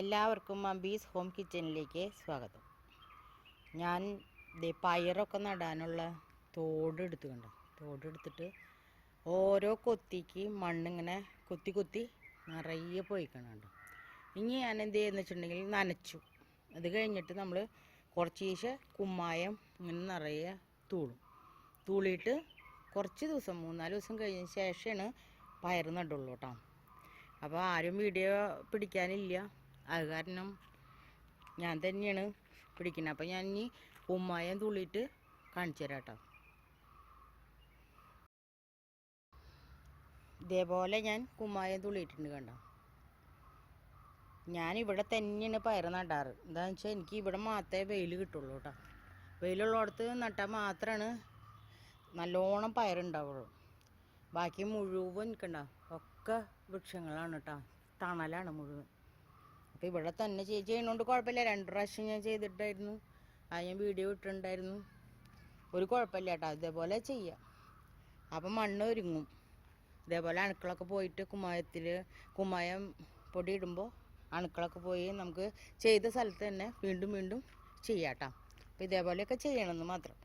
എല്ലാവർക്കും അമ്പീസ് ഹോം കിച്ചണിലേക്ക് സ്വാഗതം. ഞാൻ പയറൊക്കെ നടാനുള്ള തോട് എടുത്തുകൊണ്ട് കണ്ടോ തോട് എടുത്തിട്ട് ഓരോ കൊത്തിക്ക് മണ്ണിങ്ങനെ കൊത്തി കൊത്തി നിറയെ പോയിക്കണുണ്ട് ഇനി ഞാൻ എന്ത് ചെയ്യുന്ന വെച്ചിട്ടുണ്ടെങ്കിൽ നനച്ചു. അത് കഴിഞ്ഞിട്ട് നമ്മൾ കുറച്ച് കുമ്മായം ഇങ്ങനെ നിറയെ തൂളും. തൂളിയിട്ട് കുറച്ച് ദിവസം മൂന്നാൽ ദിവസം കഴിഞ്ഞ ശേഷമാണ് പയർ നടുള്ളൂ കേട്ടോ. അപ്പോൾ ആരും വീഡിയോ പിടിക്കാനില്ല. അത് കാരണം ഞാൻ തന്നെയാണ് പിടിക്കുന്നത് അപ്പോൾ ഞാൻ ഇനി ഉമ്മായം തുള്ളിയിട്ട് കാണിച്ചു തരാം കേട്ടോ. ഇതേപോലെ ഞാൻ കുമ്മായം തുള്ളിയിട്ടുണ്ട് കണ്ടോ. ഞാൻ ഇവിടെ തന്നെയാണ് പയർ നടാറ്. എന്താണെന്ന് വെച്ചാൽ എനിക്ക് ഇവിടെ മാത്രമേ വെയിൽ കിട്ടുള്ളൂ കേട്ടോ. വെയിലുള്ളിടത്ത് നട്ടാൽ മാത്രമാണ് നല്ലോണം പയറുണ്ടാവുള്ളൂ. ബാക്കി മുഴുവൻ നിൽക്കണ്ട ഒക്കെ വൃക്ഷങ്ങളാണ് കേട്ടോ. തണലാണ് മുഴുവൻ. അപ്പോൾ ഇവിടെ തന്നെ ചേച്ചി ചെയ്യണോണ്ട് കുഴപ്പമില്ല. രണ്ട് പ്രാവശ്യം ഞാൻ ചെയ്തിട്ടായിരുന്നു. അത് ഞാൻ വീഡിയോ ഇട്ടിട്ടുണ്ടായിരുന്നു. ഒരു കുഴപ്പമില്ല കേട്ടോ. ഇതേപോലെ ചെയ്യാം. അപ്പം മണ്ണ് ഒരുങ്ങും. ഇതേപോലെ അണുക്കളൊക്കെ പോയിട്ട് കുമ്മായത്തിൽ കുമ്മായം പൊടി ഇടുമ്പോൾ അണുക്കളൊക്കെ പോയി നമുക്ക് ചെയ്ത സ്ഥലത്ത് തന്നെ വീണ്ടും വീണ്ടും ചെയ്യാം കേട്ടോ. അപ്പോൾ ഇതേപോലെയൊക്കെ ചെയ്യണമെന്ന് മാത്രം.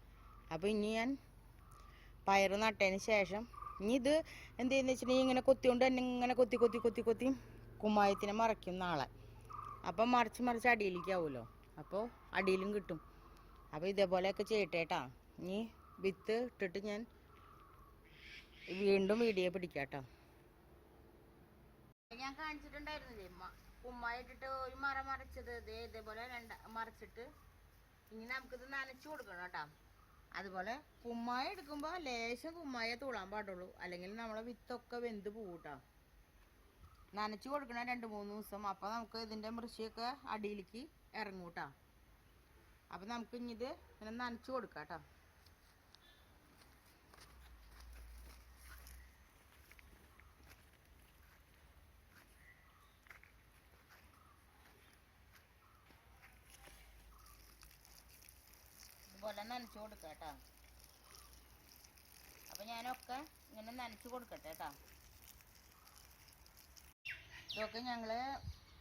അപ്പോൾ ഇനി ഞാൻ പയർ നട്ടതിന് ശേഷം ഇനി ഇത് എന്ത് ചെയ്യുന്ന വെച്ചിട്ടുണ്ടെങ്കിൽ ഇങ്ങനെ കൊത്തിക്കൊണ്ട് തന്നെ ഇങ്ങനെ കൊത്തി കൊത്തി കൊത്തി കൊത്തി കുമ്മായത്തിനെ മറയ്ക്കും നാളെ. അപ്പം മറിച്ച് മറിച്ച് അടിയിലേക്ക് ആവുമല്ലോ. അപ്പോൾ അടിയിലും കിട്ടും. അപ്പോൾ ഇതേപോലെയൊക്കെ ചെയ്യട്ടേട്ടാ. ഇനി വിത്ത് ഇട്ടിട്ട് ഞാൻ വീണ്ടും വീഡിയോ പിടിക്കാട്ടോ. ഞാൻ കാണിച്ചിട്ടുണ്ടായിരുന്നില്ലേ? ഉമ്മായിട്ടിട്ട് ഒരു മറ മറിച്ചത്. ഇതേ ഇതേപോലെ രണ്ട് മറിച്ചിട്ട് ഇനി നമുക്കിത് നനച്ചു കൊടുക്കണം കേട്ടോ. അതുപോലെ കുമ്മായ എടുക്കുമ്പോൾ ലേശം കുമ്മായ തൂളാൻ പാടുള്ളൂ. അല്ലെങ്കിൽ നമ്മളെ വിത്തൊക്കെ വെന്ത് പോകും കേട്ടോ. നനച്ചു കൊടുക്കണം രണ്ട് മൂന്ന് ദിവസം. അപ്പോൾ നമുക്ക് ഇതിന്റെ മൃഷിയൊക്കെ അടിയിലേക്ക് ഇറങ്ങും കേട്ടോ അപ്പോൾ നമുക്ക് ഇനി ഇങ്ങനെ നനച്ചു കൊടുക്കാം കേട്ടോ. ഇതുപോലെ നനച്ചു കൊടുക്കാം കേട്ടോ. അപ്പോൾ ഞാനൊക്കെ ഇങ്ങനെ നനച്ചു കൊടുക്കട്ടെ കേട്ടോ. ഇതൊക്കെ ഞങ്ങൾ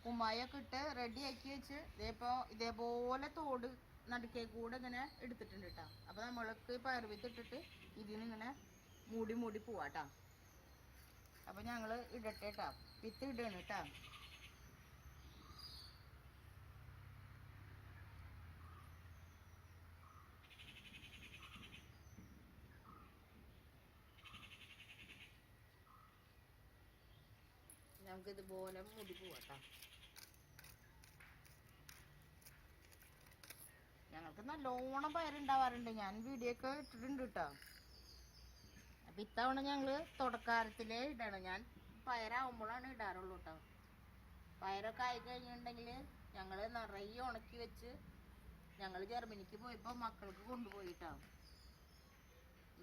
കുമ്മായൊക്കെ ഇട്ട് റെഡി ആക്കി വെച്ച് ഇതേപ്പോ ഇതേപോലെ തോട് നടുക്കേ കൂടെ ഇങ്ങനെ എടുത്തിട്ടുണ്ട് കേട്ടോ അപ്പോൾ നമ്മൾക്ക് പയർവിത്തിട്ടിട്ട് ഇതിന് ഇങ്ങനെ മൂടി മൂടി പോവാട്ടോ അപ്പോൾ ഞങ്ങൾ ഇടട്ടെ കേട്ടോ വിത്ത് ഇടണം കേട്ടോ നമുക്ക് ഇതുപോലെ മുടി പോവാട്ടോ. ഞങ്ങൾക്ക് നല്ലോണം പയറുണ്ടാവാറുണ്ട്. ഞാൻ വീഡിയോ ഒക്കെ ഇട്ടിട്ടുണ്ട് കേട്ടോ അപ്പൊ ഇത്തവണ ഞങ്ങൾ തുടക്കാരത്തിലേ ഇടണം. ഞാൻ പയറാവുമ്പോഴാണ് ഇടാറുള്ളൂ കേട്ടോ പയറൊക്കെ ആയി കഴിഞ്ഞിട്ടുണ്ടെങ്കിൽ ഞങ്ങൾ നിറയെ ഉണക്കി വെച്ച് ഞങ്ങൾ ജർമ്മനിക്ക് പോയപ്പോൾ മക്കൾക്ക് കൊണ്ടുപോയിട്ടോ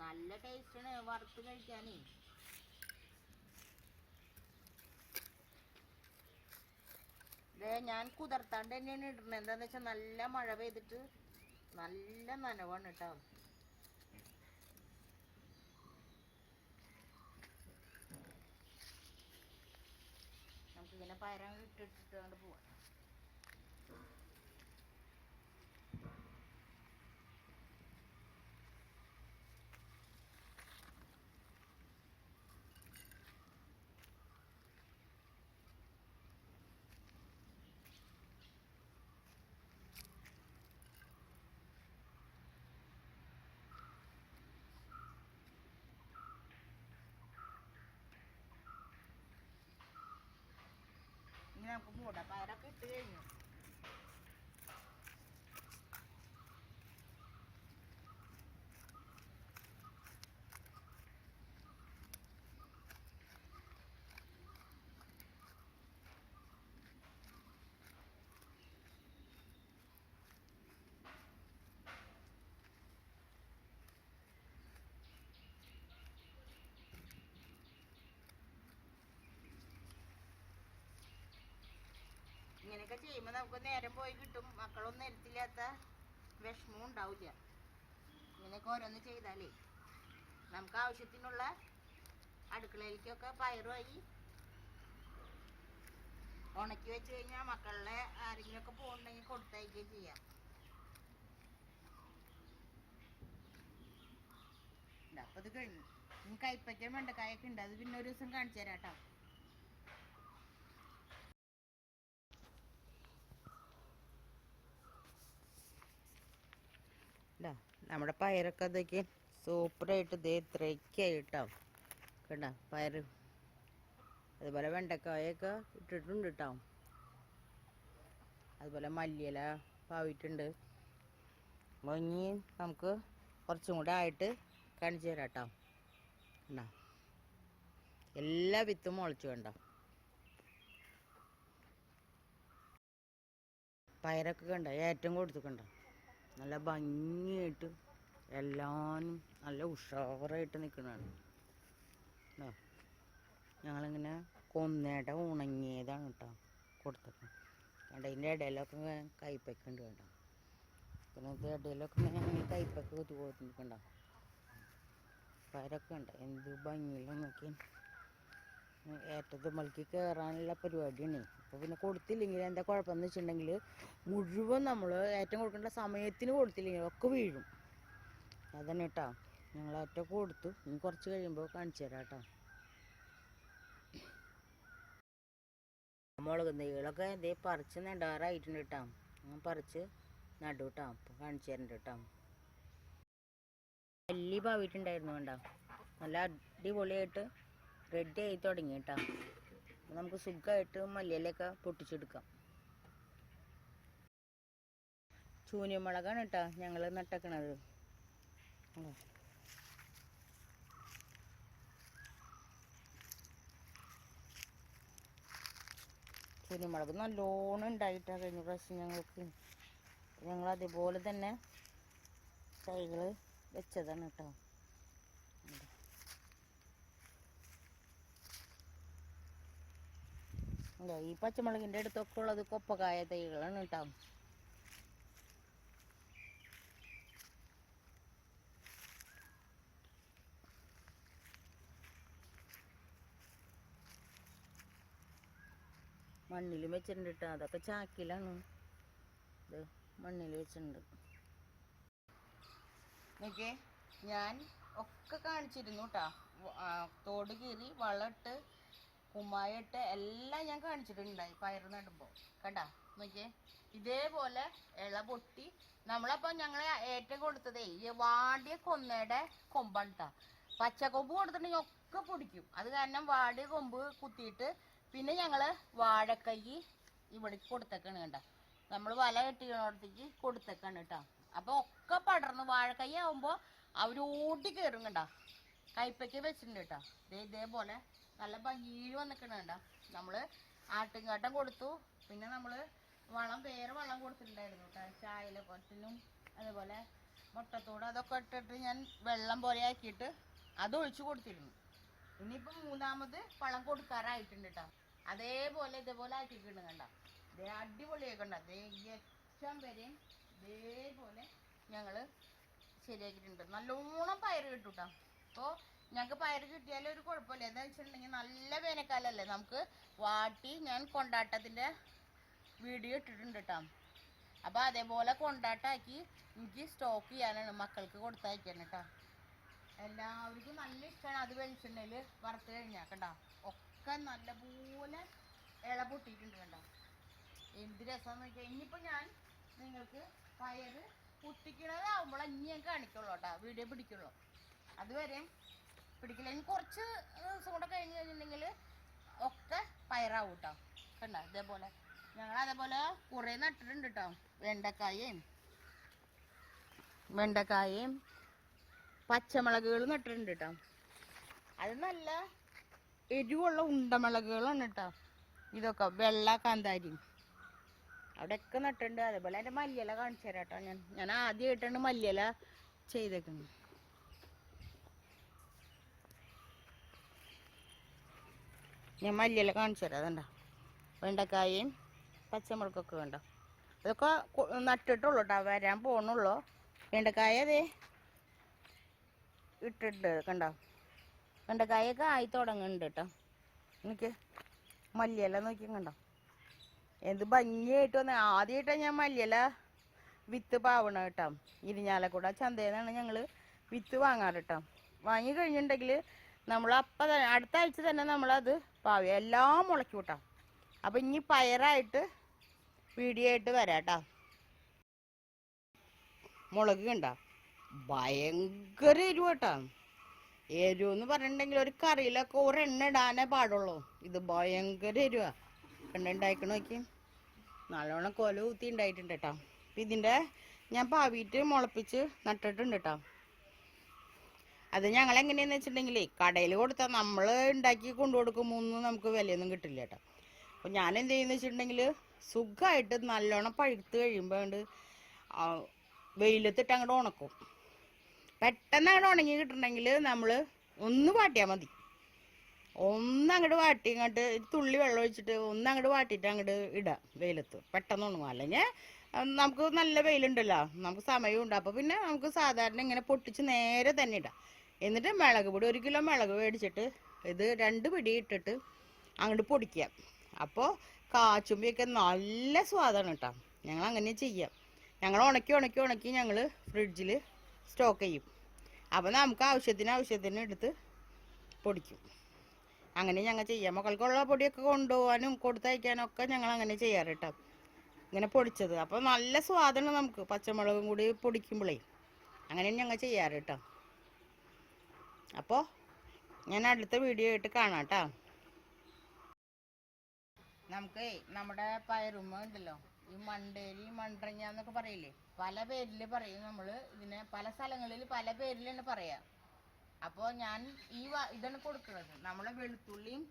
നല്ല ടേസ്റ്റാണ് വറുത്ത് കഴിക്കാനേ. ദേ ഞാൻ കുതിർത്താണ്ട് തന്നെയാണ് ഇടുന്നത്. എന്താന്ന് വെച്ചാൽ നല്ല മഴ പെയ്തിട്ട് നല്ല നനവാണ് കേട്ടോ നമുക്കിങ്ങനെ പയറങ്ങ് ഇട്ടിട്ടിട്ട് പോവാം. ഇനി നമുക്ക് മൂടാം പയറൊക്കെ ഇട്ട് കഴിഞ്ഞു ഇങ്ങനെയൊക്കെ ചെയ്യുമ്പോൾ നമുക്ക് നേരം പോയി കിട്ടും. മക്കളൊന്നും എരുത്തില്ലാത്ത വിഷമവും ഉണ്ടാവില്ല. ഇങ്ങനെയൊക്കെ ഓരോന്ന് ചെയ്താലേ നമുക്ക് ആവശ്യത്തിനുള്ള അടുക്കളയിലേക്കൊക്കെ പയറുമായി ഉണക്കി വെച്ച് കഴിഞ്ഞാൽ മക്കളുടെ ആരെങ്കിലും ഒക്കെ പോകുന്നുണ്ടെങ്കിൽ കൊടുത്തയക്കുകയും ചെയ്യാം. അപ്പം ഇത് കഴിഞ്ഞു. കൈപ്പയ്ക്ക വെണ്ടക്കായൊക്കെ ഉണ്ട്. അത് പിന്നെ ഒരു ദിവസം കാണിച്ചു തരാം കേട്ടോ. ഇതാ, നമ്മുടെ പയറൊക്കെ അതൊക്കെ സൂപ്പറായിട്ട് ഇതേ ഇത്രയ്ക്കായിട്ടോ കേട്ടോ പയറ്. അതുപോലെ വെണ്ടക്കായൊക്കെ ഇട്ടിട്ടുണ്ട് കേട്ടോ അതുപോലെ മല്ലിയില പാവിട്ടുണ്ട്. അപ്പോൾ നമുക്ക് കുറച്ചും കൂടെ ആയിട്ട് കാണിച്ചു തരാം കേട്ടോ കണ്ടോ? എല്ലാ വിത്തും മുളച്ചു വേണ്ട പയറൊക്കെ കണ്ട? ഏറ്റവും കൊടുത്തുക്കണ്ട നല്ല ഭംഗിയായിട്ട് എല്ലാനും നല്ല ഉഷാറായിട്ട് നിൽക്കുന്നതാണ്. ഞങ്ങളിങ്ങനെ കൊന്നേട ഉണങ്ങിയതാണ് കേട്ടോ കൊടുത്തത്. കണ്ട ഇതിന്റെ ഇടയിലൊക്കെ ഉണ്ട് കേട്ടോ പിന്നെ ഇതിന്റെ ഇടയിലൊക്കെ കൈപ്പൊക്കെ കുത്തി കൊടുത്തിട്ടുണ്ട പയറൊക്കെ ഉണ്ട് എന്ത് ഭംഗിയിലും നോക്കി ഏറ്റത് മലക്കി കയറാനുള്ള പരിപാടിയാണ്. അപ്പോൾ പിന്നെ കൊടുത്തില്ലെങ്കിൽ എന്താ കുഴപ്പമെന്ന് വെച്ചിട്ടുണ്ടെങ്കിൽ മുഴുവൻ നമ്മൾ ഏറ്റവും കൊടുക്കേണ്ട സമയത്തിന് കൊടുത്തില്ലെങ്കിൽ ഒക്കെ വീഴും. അതന്നെ കേട്ടോ. ഞങ്ങൾ ഏറ്റവും കൊടുത്തു. ഇനി കുറച്ച് കഴിയുമ്പോൾ കാണിച്ചു തരാം കേട്ടോ. മുളക് തൈകളൊക്കെ ഇതേ പറിച്ച് നടാറായിട്ടുണ്ട് കേട്ടോ. ഞാൻ പറിച്ച് നടു കേട്ടോ. അപ്പോൾ കാണിച്ചു തരണ്ട് കേട്ടോ. വലിയ പാവിട്ടുണ്ടായിരുന്നു കണ്ടോ? നല്ല അടിപൊളിയായിട്ട് റെഡി ആയി തുടങ്ങി കേട്ടോ. നമുക്ക് സുഖമായിട്ട് മല്ലിയിലൊക്കെ പൊട്ടിച്ചെടുക്കാം. ചൂനിമുളകാണ് കേട്ടോ ഞങ്ങൾ നട്ടക്കണത്? കുരുമുളക് നല്ലോണം ഉണ്ടായിട്ടാണ് കഴിഞ്ഞ പ്രാവശ്യം ഞങ്ങൾക്ക്. ഞങ്ങൾ അതുപോലെ തന്നെ തൈകൾ വെച്ചതാണ് കേട്ടോ ഉണ്ട്. ഇതാ ഈ പച്ചമുളകിന്റെ അടുത്തൊക്കെ ഉള്ളത് കൊപ്പക്കായ തൈകളാണ് കേട്ടോ. മണ്ണിലും വെച്ചിട്ടുണ്ട് കേട്ടോ അതൊക്കെ ചാക്കിലാണ്. ഇത് മണ്ണിൽ വെച്ചിട്ടുണ്ട്. ഞാൻ ഒക്കെ കാണിച്ചിരുന്നു കേട്ടോ. തോട് കീറി വളമിട്ട് കുമ്മായിട്ട് എല്ലാം ഞാൻ കാണിച്ചിട്ടുണ്ടായി പയർ നടുമ്പോൾ കണ്ടാ? നോക്കിയേ. ഇതേപോലെ ഇള പൊട്ടി. നമ്മളപ്പോൾ ഞങ്ങൾ ഏറ്റവും കൊടുത്തതേ ഈ വാടിയ കൊന്നയുടെ കൊമ്പാണ് പച്ചക്കൊമ്പ് കൊടുത്തിട്ടുണ്ടെങ്കിൽ ഒക്കെ പൊടിക്കും. അത് കാരണം വാടിയ കൊമ്പ് കുത്തിയിട്ട് പിന്നെ ഞങ്ങൾ വാഴക്കൈ ഇവിടെ കൊടുത്തേക്കാണ് കണ്ട. നമ്മൾ വല കെട്ടിയോടത്തേക്ക് കൊടുത്തേക്കാണ് കേട്ടോ അപ്പൊ ഒക്കെ പടർന്ന് വാഴക്കൈ ആവുമ്പോ അവർ ഓടി കയറും കണ്ട. കൈപ്പയ്ക്ക് വെച്ചിട്ടുണ്ട് കേട്ടോ ഇതേപോലെ നല്ല ഭംഗിയിൽ വന്നിക്കണ കണ്ട? നമ്മൾ ആട്ടിൻകാട്ടം കൊടുത്തു. പിന്നെ നമ്മൾ വളം വേറെ വളം കൊടുത്തിട്ടുണ്ടായിരുന്നു കേട്ടോ. ചായല കൊറ്റിനും അതുപോലെ മുട്ടത്തോട് അതൊക്കെ ഇട്ടിട്ട് ഞാൻ വെള്ളം പോലെ ആക്കിയിട്ട് അത് ഒഴിച്ചു കൊടുത്തിരുന്നു. ഇനിയിപ്പം മൂന്നാമത് വളം കൊടുക്കാറായിട്ടുണ്ട് കേട്ടോ. അതേപോലെ ഇതേപോലെ ആക്കിയിട്ടുണ്ട് കണ്ട? ഇതേ അടിപൊളിയാക്കണ്ട ഈ അറ്റം വരെയും ഇതേപോലെ ഞങ്ങൾ ശരിയാക്കിയിട്ടുണ്ട്. നല്ലോണം പയറ് കേട്ടോ അപ്പോൾ ഞങ്ങൾക്ക് പയറ് കിട്ടിയാലും ഒരു കുഴപ്പമില്ല. എന്താ വെച്ചിട്ടുണ്ടെങ്കിൽ നല്ല വേനൽക്കാലല്ലേ? നമുക്ക് വാട്ടി ഞാൻ കൊണ്ടാട്ടത്തിന്റെ വീഡിയോ ഇട്ടിട്ടുണ്ട് കേട്ടോ അപ്പോൾ അതേപോലെ കൊണ്ടാട്ടാക്കി എനിക്ക് സ്റ്റോക്ക് ചെയ്യാനാണ്. മക്കൾക്ക് കൊടുത്തയക്കാൻ കേട്ടോ എല്ലാവർക്കും നല്ല ഇഷ്ടമാണ് അത് വെളിച്ചെണ്ണയിൽ വറുത്ത് കഴിഞ്ഞാൽ കേട്ടോ ഒക്കെ നല്ലപോലെ ഇള പൊട്ടിയിട്ടുണ്ട് കണ്ടോ? എന്ത് രസം വെച്ചാൽ ഇനിയിപ്പോൾ ഞാൻ നിങ്ങൾക്ക് പയറ് പൊട്ടിക്കണതാവുമ്പോൾ ഇനി ഞാൻ കാണിക്കുള്ളൂ കേട്ടോ വീഡിയോ പിടിക്കുള്ളൂ. അതുവരെ പിടിക്കില്ല. ഇനി കുറച്ച് ദിവസം കഴിഞ്ഞ് കഴിഞ്ഞിട്ടുണ്ടെങ്കിൽ ഒക്കെ പയറാവും കേട്ടോ കണ്ട? ഇതേപോലെ. ഞങ്ങൾ അതേപോലെ കുറേ നട്ടിട്ടുണ്ട് കേട്ടോ വെണ്ടക്കായയും വെണ്ടക്കായയും പച്ചമുളകുകൾ നട്ടിട്ടുണ്ട് കേട്ടോ അത് നല്ല എരിവുള്ള ഉണ്ടമുളകുകളാണ് കേട്ടോ ഇതൊക്കെ വെള്ള കാന്താരി. അവിടെയൊക്കെ നട്ടിട്ടുണ്ട്. അതേപോലെ എന്റെ മല്ലിയില കാണിച്ചു തരാം കേട്ടോ ഞാൻ. ഞാൻ ആദ്യമായിട്ടാണ് മല്ലിയില ചെയ്തേക്കുന്നത്. ഞാൻ മല്ലിയില കാണിച്ചു തരാം അതുണ്ടോ വെണ്ടക്കായയും പച്ചമുളകൊക്കെ വേണ്ട അതൊക്കെ നട്ടിട്ടുള്ളൂ കേട്ടോ വരാൻ പോണുള്ളൂ. വെണ്ടക്കായ അതെ ഇട്ടിട്ട് കണ്ടോ? വെണ്ടക്കായൊക്കെ ആയി തുടങ്ങുന്നുണ്ട് കേട്ടോ എനിക്ക് മല്ലിയില നോക്കി കണ്ടോ? എന്ത് ഭംഗിയായിട്ട് വന്ന്. ആദ്യമായിട്ടാണ് ഞാൻ മല്ലിയില വിത്ത് പാവണ കേട്ടോ ഇരിഞ്ഞാലക്കൂട ചന്തയിൽ നിന്നാണ് ഞങ്ങൾ വിത്ത് വാങ്ങാറ് കേട്ടോ വാങ്ങി കഴിഞ്ഞിട്ടുണ്ടെങ്കിൽ നമ്മൾ അപ്പം അടുത്ത ആഴ്ച തന്നെ നമ്മളത് പാവി എല്ലാം മുളയ്ക്കും കേട്ടോ അപ്പം ഇനി പയറായിട്ട് വീഡിയോ ആയിട്ട് വരാം കേട്ടോ മുളക് കണ്ട? ഭയങ്കര എരിവ് കേട്ടോ എരിവ് എന്ന് പറഞ്ഞിട്ടുണ്ടെങ്കിൽ ഒരു കറിയിലൊക്കെ ഒരു എണ്ണ ഇടാനേ പാടുള്ളൂ. ഇത് ഭയങ്കര എരിവാ. എണ്ണ ഉണ്ടായിക്കണ നോക്കി. നല്ലോണം കൊല ഊത്തി ഉണ്ടായിട്ടുണ്ട് കേട്ടോ അപ്പം ഇതിന്റെ ഞാൻ പാവിയിട്ട് മുളപ്പിച്ച് നട്ടിട്ടുണ്ട് കേട്ടോ അത് ഞങ്ങൾ എങ്ങനെയാന്ന് വെച്ചിട്ടുണ്ടെങ്കിലേ കടയിൽ കൊടുത്താൽ നമ്മൾ ഉണ്ടാക്കി കൊണ്ടു കൊടുക്കുമ്പോൾ നമുക്ക് വിലയൊന്നും കിട്ടില്ല കേട്ടോ. അപ്പോൾ ഞാൻ എന്ത് ചെയ്യുന്ന വെച്ചിട്ടുണ്ടെങ്കിൽ സുഖമായിട്ട് നല്ലോണം പഴുത്ത് കഴിയുമ്പോൾ അങ്ങോട്ട് വെയിലത്തിട്ട് അങ്ങോട്ട് ഉണക്കും. പെട്ടെന്ന് അങ്ങോട്ട് ഉണങ്ങി കിട്ടണമെങ്കിൽ നമ്മൾ ഒന്ന് വാട്ടിയാൽ മതി. ഒന്ന് അങ്ങോട്ട് വാട്ടി ഇങ്ങോട്ട് തുള്ളി വെള്ളം ഒഴിച്ചിട്ട് ഒന്ന് അങ്ങോട്ട് വാട്ടിയിട്ട് അങ്ങോട്ട് ഇടാം വെയിലത്ത്. പെട്ടെന്ന് ഉണങ്ങും. അല്ലെങ്കിൽ നമുക്ക് നല്ല വെയിലുണ്ടല്ലോ നമുക്ക് സമയവും ഉണ്ട്. അപ്പോൾ പിന്നെ നമുക്ക് സാധാരണ ഇങ്ങനെ പൊട്ടിച്ച് നേരെ തന്നെ ഇടാം. എന്നിട്ട് മുളക് പൊടി ഒരു കിലോ മുളക് മേടിച്ചിട്ട് ഇത് രണ്ട് പിടി ഇട്ടിട്ട് അങ്ങോട്ട് പൊടിക്കുക. അപ്പോൾ കാച്ചുമ്പിയൊക്കെ നല്ല സ്വാദാണ് കേട്ടോ ഞങ്ങൾ അങ്ങനെ ചെയ്യാം. ഞങ്ങൾ ഉണക്കി ഉണക്കി ഉണക്കി ഞങ്ങൾ ഫ്രിഡ്ജിൽ സ്റ്റോക്ക് ചെയ്യും. അപ്പോൾ നമുക്ക് ആവശ്യത്തിന് ആവശ്യത്തിന് എടുത്ത് പൊടിക്കും. അങ്ങനെ ഞങ്ങൾ ചെയ്യാം. മക്കൾക്കുള്ള പൊടിയൊക്കെ കൊണ്ടുപോകാനും കൊടുത്തയക്കാനും ഒക്കെ ഞങ്ങൾ അങ്ങനെ ചെയ്യാറ് കേട്ടോ ഇങ്ങനെ പൊടിച്ചത്. അപ്പോൾ നല്ല സ്വാദാണ് നമുക്ക്. പച്ചമുളകും കൂടി പൊടിക്കുമ്പോഴേ അങ്ങനെ ഞങ്ങൾ ചെയ്യാറ് കേട്ടോ അപ്പോൾ ഞാൻ അടുത്ത വീഡിയോ ആയിട്ട് കാണാം കേട്ടോ നമുക്ക് നമ്മുടെ പയറുമ്മ ഉണ്ടല്ലോ. ഈ മണ്ടേരി മണ്ടറിഞ്ഞ എന്നൊക്കെ പറയില്ലേ? പല പേരിൽ പറയും നമ്മൾ ഇതിനെ പല സ്ഥലങ്ങളിൽ പല പേരിലാണ് പറയാ. അപ്പോൾ ഞാൻ ഈ ഇതാണ് കൊടുക്കുന്നത്. നമ്മളെ വെളുത്തുള്ളിയും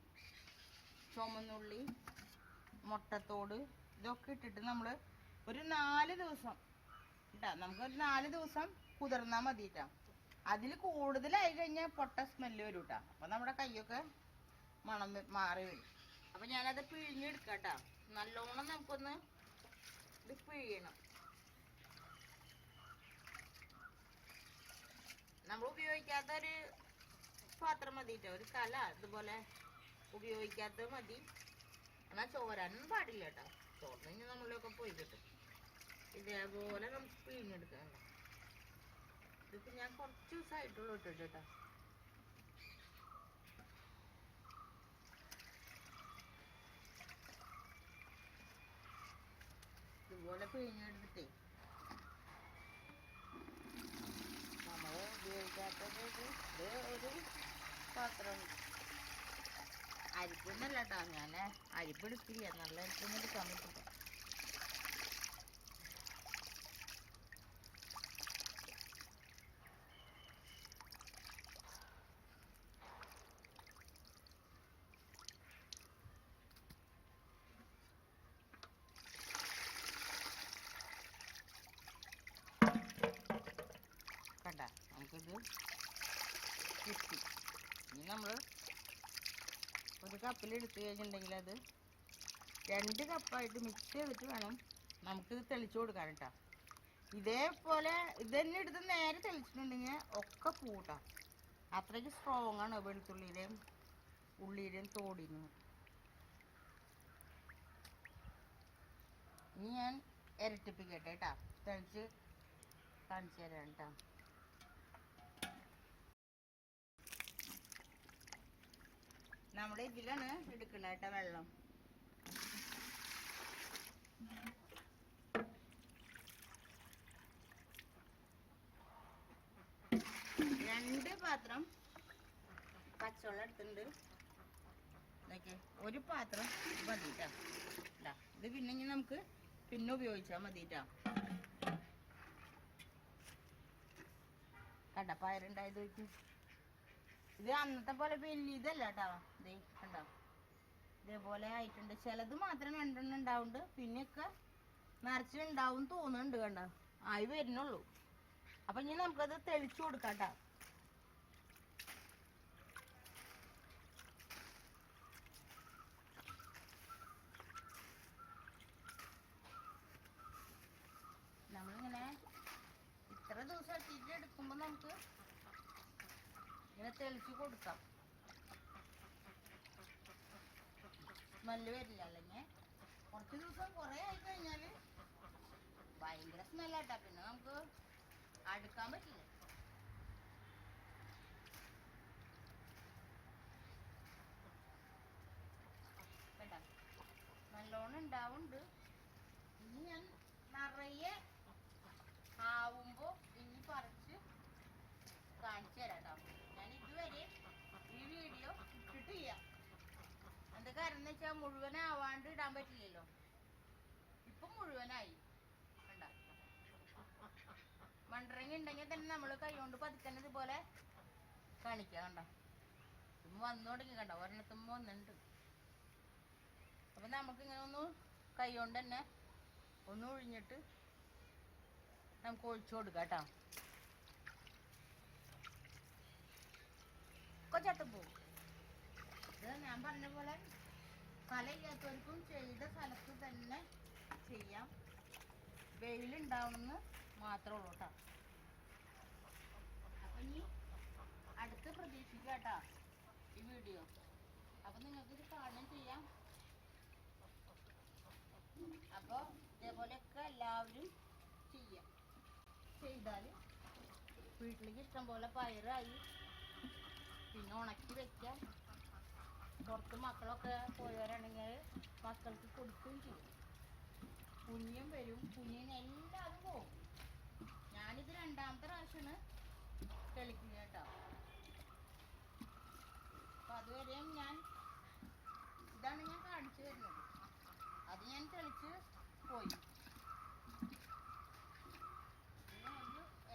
ചുമന്നുള്ളി മുട്ടത്തോട് ഇതൊക്കെ ഇട്ടിട്ട് നമ്മൾ ഒരു നാല് ദിവസം കേട്ടോ നമുക്ക് ഒരു നാല് ദിവസം കുതിർന്നാൽ മതി അതിൽ കൂടുതലായി കഴിഞ്ഞാൽ പൊട്ട സ്മെല്ല് വരും കേട്ടോ അപ്പം നമ്മുടെ കൈയൊക്കെ മണം മാറി വരും. അപ്പം ഞാനത് പിഴിഞ്ഞെടുക്കാം കേട്ടോ നല്ലോണം നമുക്കൊന്ന് ഇത് പിഴിയണം. നമ്മൾ ഉപയോഗിക്കാത്ത ഒരു പാത്രം മതി കേട്ടോ ഒരു കല. ഇതുപോലെ ഉപയോഗിക്കാത്ത മതി. എന്നാൽ ചോരാനും പാടില്ല കേട്ടോ. ചോറിന് കഴിഞ്ഞാൽ നമ്മളൊക്കെ പോയി കിട്ടും. ഇതേപോലെ നമുക്ക് പിഴിഞ്ഞെടുക്കാം ഇതിപ്പോ ഞാൻ കുറച്ച് ദിവസമായിട്ടുള്ളൂ ഇട്ടിട്ട് കേട്ടോ ഇതുപോലെ പിഴിഞ്ഞെടുത്തിട്ടേ. നമ്മൾ ഉപയോഗിക്കാത്തത് ഇത് ഒരു പാത്രം. അരിപ്പൊന്നല്ല കേട്ടോ ഞാൻ അരിപ്പെടുത്തില്ല നല്ല അരിപ്പൊന്നും എടുക്കാൻ പറ്റില്ല കണ്ട നമുക്കിത് കിട്ടി ഇനി നമ്മൾ ഒരു കപ്പിൽ എടുത്തു കഴിഞ്ഞിട്ടുണ്ടെങ്കിൽ അത് രണ്ട് കപ്പായിട്ട് മിക്സ് ചെയ്തിട്ട് വേണം നമുക്കിത് തെളിച്ചു കൊടുക്കാൻ കേട്ടോ. ഇതേപോലെ ഇതന്നെ എടുത്ത് നേരെ തെളിച്ചിട്ടുണ്ടെങ്കിൽ ഒക്കെ പൂട്ടാം. അത്രയ്ക്ക് സ്ട്രോങ് ആണ് വെളുത്തുള്ളിയുടെയും ഉള്ളിയുടെയും തോടിന്. ഇനി ഞാൻ ഇരട്ടിപ്പിക്കട്ടെ കേട്ടോ. തെളിച്ച് കാണിച്ചു തരാം കേട്ടോ. നമ്മുടെ ഇതിലാണ് എടുക്കണ കേട്ടോ വെള്ളം. രണ്ട് പാത്രം പച്ചവെള്ളം എടുത്തിട്ടുണ്ട്. ഇതൊക്കെ ഒരു പാത്രം മതിട്ടാ. ഇതാ ഇത് പിന്നെ നമുക്ക് പിന്നെ ഉപയോഗിച്ചാൽ മതിട്ടാ. കേട്ടോ കടപ്പയറുണ്ടായത് വെച്ച് ഇത് അന്നത്തെ പോലെ വലിയ ഇതല്ല കേട്ടോ ദേ കണ്ടോ? ഇതേപോലെ ആയിട്ടുണ്ട്. ചിലത് മാത്രം രണ്ടെണ്ണം ഉണ്ടാവുന്നുണ്ട്. പിന്നെയൊക്കെ നിറച്ചുണ്ടാവും തോന്നുന്നുണ്ട് കണ്ടോ? ആയി വരുന്നുള്ളൂ. അപ്പൊ ഇനി നമുക്കത് തെളിച്ചു കൊടുക്കാം കേട്ടോ നമ്മളിങ്ങനെ ഇത്ര ദിവസം എത്തിയിട്ട് എടുക്കുമ്പോൾ നമുക്ക് ഇങ്ങനെ തെളിച്ച് കൊടുക്കാം. സ്മെല്ല് വരില്ല അല്ലെങ്കിൽ കുറച്ച് ദിവസം കുറേ ആയി കഴിഞ്ഞാൽ ഭയങ്കര സ്മെല്ലാട്ടാ. പിന്നെ നമുക്ക് അടുക്കാൻ പറ്റില്ല. കേട്ടാ? നല്ലോണം ഉണ്ടാവുന്നുണ്ട് വെച്ചാൽ മുഴുവനാവാണ്ട് ഇടാൻ പറ്റില്ലല്ലോ. ഇപ്പൊ മുഴുവനായി. കണ്ട? മണ്ടറങ്ങി ഉണ്ടെങ്കിൽ തന്നെ നമ്മൾ കൈകൊണ്ട് പതുക്കന്നെ ഇതുപോലെ കാണിക്കുക കണ്ട? ഇപ്പം വന്നു തുടങ്ങി കണ്ട? ഒരെണ്ണത്തുമ്പോ ഒന്നുണ്ട് അപ്പൊ നമുക്ക് ഇങ്ങനെ ഒന്ന് കൈ കൊണ്ട് തന്നെ ഒന്ന് ഒഴിഞ്ഞിട്ട് നമുക്ക് ഒഴിച്ചു കൊടുക്കാം കേട്ടോ. കൊച്ചത്തും പോകും ഞാൻ പറഞ്ഞ പോലെ കലയില്ലാത്തവർക്കും ചെയ്ത സ്ഥലത്ത് തന്നെ ചെയ്യാം. വെയിലുണ്ടാവണമെന്ന് മാത്രമേ ഉള്ളൂ കേട്ടോ അപ്പൊ ഇനി അടുത്ത് പ്രതീക്ഷിക്കുക കേട്ടോ ഈ വീഡിയോ. അപ്പൊ നിങ്ങൾക്കിത് കാണുകയും ചെയ്യാം. അപ്പൊ ഇതേപോലെയൊക്കെ എല്ലാവരും ചെയ്യാം. ചെയ്താൽ വീട്ടിലേക്ക് ഇഷ്ടം പോലെ പയറായി. പിന്നെ ഉണക്കി വെക്കാം. പുറത്ത് മക്കളൊക്കെ മക്കൾക്ക് കൊടുക്കുകയും ചെയ്യും. കുഞ്ഞും വരും. കുഞ്ഞിന് എല്ലാവരും പോകും. ഞാനിത് രണ്ടാമത്തെ പ്രാവശ്യമാണ് തെളിക്കുന്നത് കേട്ടോ. അപ്പൊ അതുവരെയും ഞാൻ ഇതാണ് ഞാൻ കാണിച്ചു തരുന്നത്. അത് ഞാൻ തെളിച്ച് പോയി.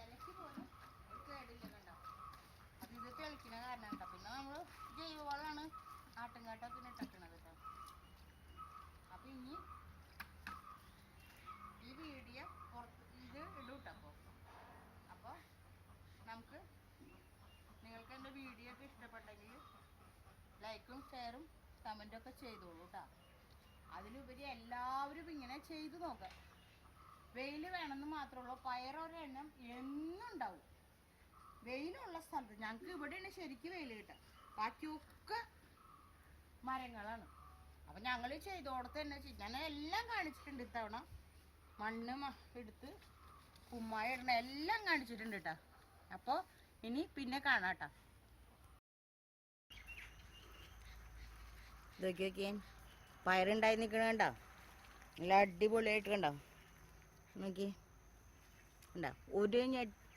ഇലക്ക് പോലും ഒരു കേടില്ല കണ്ടോ അത് ഇത് തെളിക്കുന്ന കാരണം കേട്ടോ. പിന്നെ നമ്മൾ ജൈവവളമാണ് ആട്ടുംകാട്ടൊക്കെ ഇട്ടക്കുന്നത് കേട്ടോ അപ്പൊ ഇനി ഈ വീഡിയോ പുറത്ത് ഇത് ഇടും കേട്ടോ അപ്പോൾ നമുക്ക് നിങ്ങൾക്ക് എന്റെ വീഡിയോ ഒക്കെ ഇഷ്ടപ്പെട്ടെങ്കിൽ ലൈക്കും ഷെയറും ഒക്കെ ചെയ്തോളൂ കേട്ടോ അതിലുപരി എല്ലാവരും ഇങ്ങനെ ചെയ്തു നോക്കാം. വെയിൽ വേണമെന്ന് മാത്രമുള്ളൂ പയറൊരെണ്ണം എന്നും ഉണ്ടാവും. വെയിലുള്ള സ്ഥലത്ത് ഞങ്ങൾക്ക് ഇവിടെയാണ് ശരിക്കും വെയിൽ കിട്ടുക. ബാക്കിയൊക്കെ മരങ്ങളാണ്. അപ്പം ഞങ്ങൾ ചെയ്തോടത്ത് തന്നെ ഞാൻ എല്ലാം കാണിച്ചിട്ടുണ്ട് ഇത്തവണ. മണ്ണ് എടുത്ത് കുമ്മായ ഇടണ എല്ലാം കാണിച്ചിട്ടുണ്ട് കേട്ടോ അപ്പോൾ ഇനി പിന്നെ കാണാം കേട്ടോ ഇതൊക്കെ നോക്കിയേ പയറുണ്ടായി നിൽക്കണ കണ്ടോ? നല്ല അടിപൊളിയായിട്ട് കണ്ടോ? നോക്കി. കണ്ടോ? ഒരു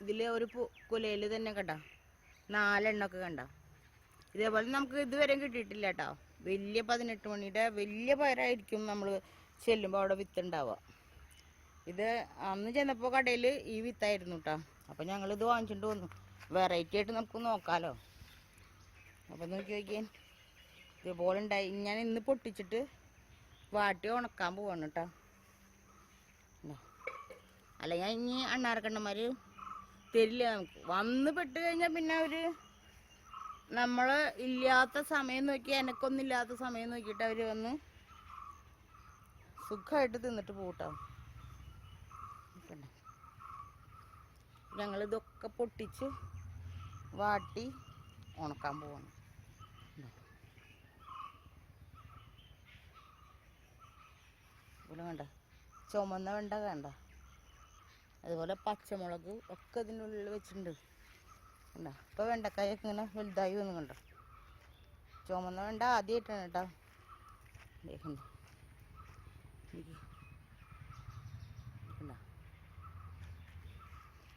ഇതിൽ ഒരു കുലയിൽ തന്നെ കണ്ടോ? നാലെണ്ണമൊക്കെ കണ്ടോ? ഇതേപോലെ നമുക്ക് ഇതുവരെ കിട്ടിയിട്ടില്ല കേട്ടോ. വലിയ പതിനെട്ട് മണിയുടെ വലിയ പയറായിരിക്കും നമ്മൾ ചെല്ലുമ്പോൾ അവിടെ വിത്തുണ്ടാവുക. ഇത് അന്ന് ചെന്നപ്പോൾ കടയിൽ ഈ വിത്തായിരുന്നു കേട്ടോ. അപ്പോൾ ഞങ്ങളിത് വാങ്ങിച്ചിട്ട് വന്നു. വെറൈറ്റി ആയിട്ട് നമുക്ക് നോക്കാമല്ലോ അപ്പോൾ നോക്കി നോക്കിയാൽ ഇതുപോലെ ഉണ്ടായി. ഞാൻ ഇന്ന് പൊട്ടിച്ചിട്ട് വാട്ടി ഉണക്കാൻ പോവാണ് കേട്ടോ അല്ല ഞാൻ ഇനി അണ്ണാർക്കണ്ണന്മാര് തരില്ല നമുക്ക്. വന്ന് പെട്ട് കഴിഞ്ഞാൽ പിന്നെ അവർ നമ്മൾ ഇല്ലാത്ത സമയം നോക്കി എനക്കൊന്നില്ലാത്ത സമയം നോക്കിയിട്ട് അവർ വന്ന് സുഖമായിട്ട് തിന്നിട്ട് പോട്ടോ ഞങ്ങളിതൊക്കെ പൊട്ടിച്ച് വാട്ടി ഉണക്കാൻ പോവാണ്. ഇവിടെ വേണ്ട. ചുമന്ന വെണ്ട വേണ്ട. അതുപോലെ പച്ചമുളക് ഒക്കെ ഇതിനുള്ളിൽ വെച്ചിട്ടുണ്ട്. കണ്ട? ഇപ്പോൾ വെണ്ടക്കായൊക്കെ ഇങ്ങനെ വലുതായി വന്നു കണ്ടോ? ചുമന്ന വെണ്ട ആദ്യമായിട്ടാണ് കേട്ടോ.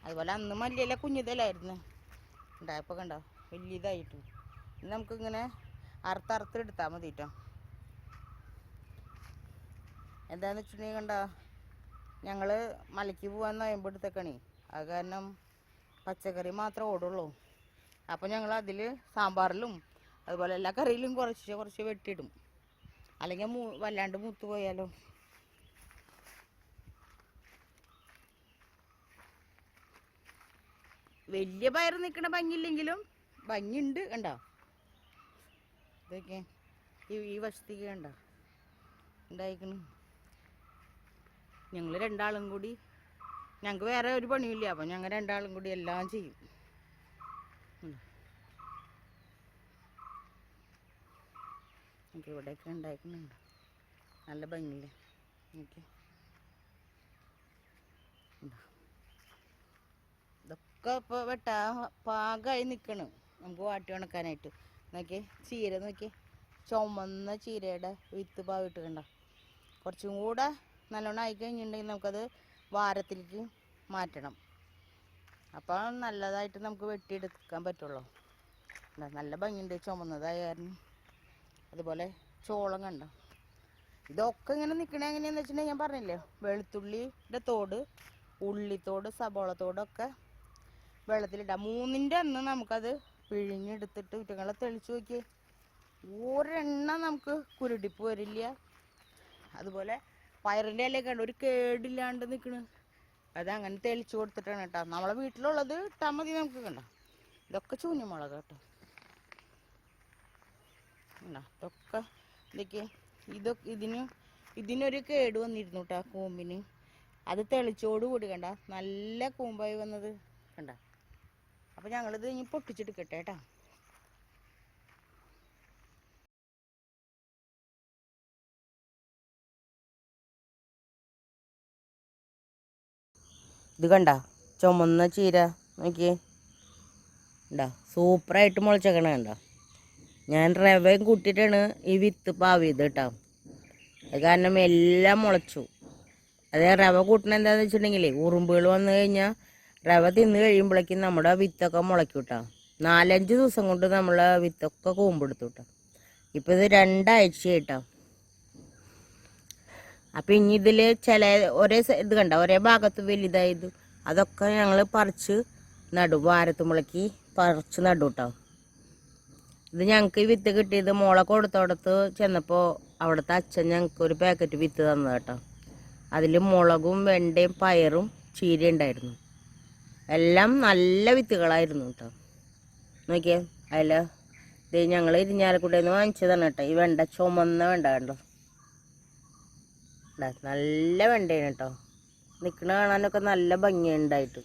അതുപോലെ അന്ന് മല്ലിയില കുഞ്ഞിതലായിരുന്നു ഉണ്ടായപ്പോൾ കണ്ടോ? വലിയതായിട്ട് നമുക്കിങ്ങനെ അറുത്തറുത്ത് എടുത്താൽ മതി കേട്ടോ. എന്താന്ന് വെച്ചിട്ടുണ്ടെങ്കിൽ കണ്ടോ? ഞങ്ങൾ മലയ്ക്ക് പോകാൻ നോയമ്പെടുത്തേക്കണേ അത് കാരണം പച്ചക്കറി മാത്രമേ ഓടുള്ളൂ. അപ്പോൾ ഞങ്ങൾ അതിൽ സാമ്പാറിലും അതുപോലെ എല്ലാ കറിയിലും കുറച്ച് കുറച്ച് വെട്ടിയിടും. അല്ലെങ്കിൽ മൂ വല്ലാണ്ട് മൂത്ത് പോയാലോ. വലിയ പയർ നിൽക്കണ ഭംഗിയില്ലെങ്കിലും ഭംഗിയുണ്ട് കണ്ടോ? ഇതൊക്കെ ഈ വശത്തേക്ക് കണ്ടോ? ഉണ്ടായിക്കണ് ഞങ്ങൾ രണ്ടാളും കൂടി. ഞങ്ങൾക്ക് വേറെ ഒരു പണിയില്ല അപ്പം ഞങ്ങൾ രണ്ടാളും കൂടി എല്ലാം ചെയ്യും. നമുക്ക് ഇവിടെയൊക്കെ ഉണ്ടാക്കുന്നുണ്ട് നല്ല ഭംഗിയില്ലേ? ഓക്കെ ഇതൊക്കെ ഇപ്പോൾ വെട്ടാ പാകമായി നിൽക്കണം നമുക്ക് വാട്ടി ഉണക്കാനായിട്ട്. നോക്കിയേ ചീര നോക്കിയേ. ചുമന്ന ചീരയുടെ വിത്ത് പാവിട്ട് കണ്ട? കുറച്ചും കൂടെ നല്ലോണം ആയി കഴിഞ്ഞിട്ടുണ്ടെങ്കിൽ നമുക്കത് വാരത്തിലേക്ക് മാറ്റണം. അപ്പോൾ നല്ലതായിട്ട് നമുക്ക് വെട്ടിയെടുക്കാൻ പറ്റുള്ളൂ. നല്ല ഭംഗിയുണ്ട് ചുമന്നതായ കാരണം. അതുപോലെ ചോളം കണ്ട? ഇതൊക്കെ ഇങ്ങനെ നിൽക്കണേ എങ്ങനെയാന്ന് വെച്ചിട്ടുണ്ടെങ്കിൽ ഞാൻ പറഞ്ഞില്ലേ? വെളുത്തുള്ളിയുടെ തോട് ഉള്ളിത്തോട് സബോളത്തോടൊക്കെ വെള്ളത്തിലിടാം. മൂന്നിന്റെ അന്ന് നമുക്കത് പിഴിഞ്ഞെടുത്തിട്ട് കുറ്റങ്ങളെ തെളിച്ച് നോക്കിയേ. ഒരെണ്ണം നമുക്ക് കുരുടിപ്പ് വരില്ല. അതുപോലെ പയറിന്റെ ഇലയൊക്കെ ഉണ്ട് ഒരു കേടില്ലാണ്ട് നിൽക്കണ് അത് അങ്ങനെ തെളിച്ചു കൊടുത്തിട്ടാണ് കേട്ടോ. നമ്മളെ വീട്ടിലുള്ളത് ഇട്ടാൽ മതി നമുക്ക് കണ്ട? ഇതൊക്കെ ചൂഞ്ഞുമുളക് കേട്ടോ. കണ്ടോ? ഇതൊക്കെ ഇതൊക്കെ ഇതൊക്കെ ഇതിന് ഇതിനൊരു കേട് വന്നിരുന്നു കേട്ടോ കൂമ്പിന്. അത് തെളിച്ചോട് കൂടി കണ്ട? നല്ല കൂമ്പായി വന്നത് കണ്ട? അപ്പം ഞങ്ങളിത് ഇനി പൊട്ടിച്ചെടുക്കട്ടെ കേട്ടോ. ഇത് കണ്ട? ചുമന്ന ചീര നോക്കിയേ. ഉണ്ടാ സൂപ്പറായിട്ട് മുളച്ചേക്കണ കണ്ട? ഞാൻ റവയും കൂട്ടിയിട്ടാണ് ഈ വിത്ത് പാവിയത് കേട്ടോ. അത് കാരണം എല്ലാം മുളച്ചു. അതേ റവ കൂട്ടണ എന്താന്ന് വെച്ചിട്ടുണ്ടെങ്കിൽ ഉറുമ്പുകൾ വന്നു കഴിഞ്ഞാൽ റവ തിന്ന് കഴിയുമ്പോഴേക്കും നമ്മുടെ വിത്തൊക്കെ മുളയ്ക്കും കേട്ടോ. നാലഞ്ച് ദിവസം കൊണ്ട് നമ്മളെ വിത്തൊക്കെ കൂമ്പെടുത്തു കേട്ടോ. ഇപ്പം ഇത് രണ്ടാഴ്ചയായിട്ടോ അപ്പം ഇനി ഇതിൽ ചില ഒരേ ഇത് കണ്ട? ഒരേ ഭാഗത്ത് വലുതായത്. അതൊക്കെ ഞങ്ങൾ പറിച്ച് നടും വാരത്തുമ്പളേക്ക് പറിച്ച് നടും കേട്ടോ ഇത് ഞങ്ങൾക്ക് വിത്ത് കിട്ടിയത് മോളെ കൊടുത്തോടത്ത് ചെന്നപ്പോൾ അവിടുത്തെ അച്ഛൻ ഞങ്ങൾക്ക് ഒരു പാക്കറ്റ് വിത്ത് തന്നത് കേട്ടോ. അതിൽ മുളകും വെണ്ടയും പയറും ചീര ഉണ്ടായിരുന്നു. എല്ലാം നല്ല വിത്തുകളായിരുന്നു കേട്ടോ. നോക്കിയേ അതിൽ ഇത് ഞങ്ങൾ ഇരിഞ്ഞാലക്കുടയിൽ നിന്ന് വാങ്ങിച്ചതാണ് കേട്ടോ. ഈ വെണ്ട ചുമന്ന വെണ്ട കണ്ടോ? നല്ല വെണ്ടയാണ് കേട്ടോ നിൽക്കണ കാണാനൊക്കെ നല്ല ഭംഗിയുണ്ടായിട്ട്.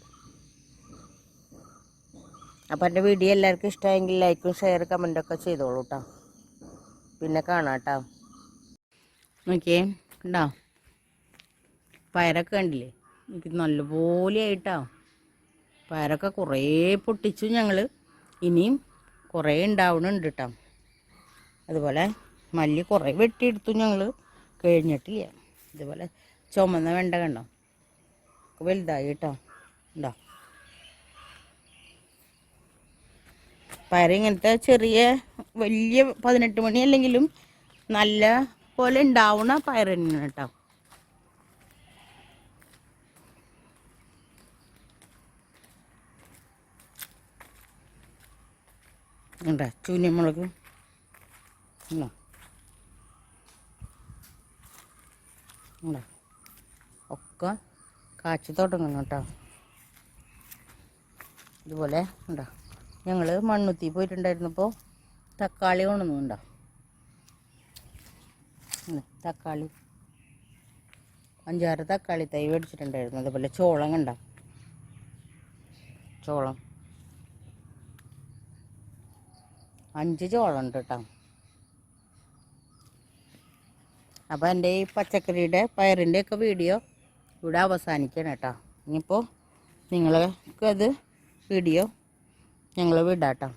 അപ്പം എന്റെ വീഡിയോ എല്ലാവർക്കും ഇഷ്ടമായെങ്കിൽ ലൈക്കും ഷെയർ കമന്റൊക്കെ ചെയ്തോളൂ കേട്ടോ പിന്നെ കാണാം കേട്ടോ നോക്കിയേ ഉണ്ടോ പയറൊക്കെ കണ്ടില്ലേ? എനിക്ക് നല്ലപോലെ ആയിട്ടോ പയറൊക്കെ കുറേ പൊട്ടിച്ചു ഞങ്ങൾ ഇനിയും കുറേ ഉണ്ടാവണുണ്ട് കേട്ടോ അതുപോലെ മല്ലി കുറേ വെട്ടിയെടുത്തു ഞങ്ങൾ കഴിഞ്ഞിട്ടില്ല. ഇതുപോലെ ചുമന്ന വെണ്ട കണ്ടോ? വലുതായി കേട്ടോ. ഉണ്ടോ? പയർ ഇങ്ങനത്തെ ചെറിയ വലിയ പതിനെട്ട് മണി അല്ലെങ്കിലും നല്ല പോലെ ഉണ്ടാവണ പയർ തന്നെയാണ് കേട്ടോ. ഉണ്ടോ? ചൂന്യമുളക് ഉണ്ടോ? ഉണ്ടോ ഒക്കെ കാച്ചി തുടങ്ങണം കേട്ടോ. ഇതുപോലെ ഉണ്ടോ? ഞങ്ങൾ മണ്ണുത്തി പോയിട്ടുണ്ടായിരുന്നപ്പോൾ തക്കാളി കൊണ്ടുവന്നുണ്ടോ തക്കാളി. അഞ്ചാറ് തക്കാളി തൈ മേടിച്ചിട്ടുണ്ടായിരുന്നു. അതുപോലെ ചോളം കണ്ട? ചോളം. അഞ്ച് ചോളം ഉണ്ട് കേട്ടോ. അപ്പോൾ എന്റെ ഈ പച്ചക്കറിയുടെ പയറിന്റെയൊക്കെ വീഡിയോ ഇവിടെ അവസാനിക്കണം കേട്ടോ. ഇനിയിപ്പോൾ നിങ്ങൾക്ക് അത് വീഡിയോ ഞങ്ങൾ വിടാം കേട്ടോ.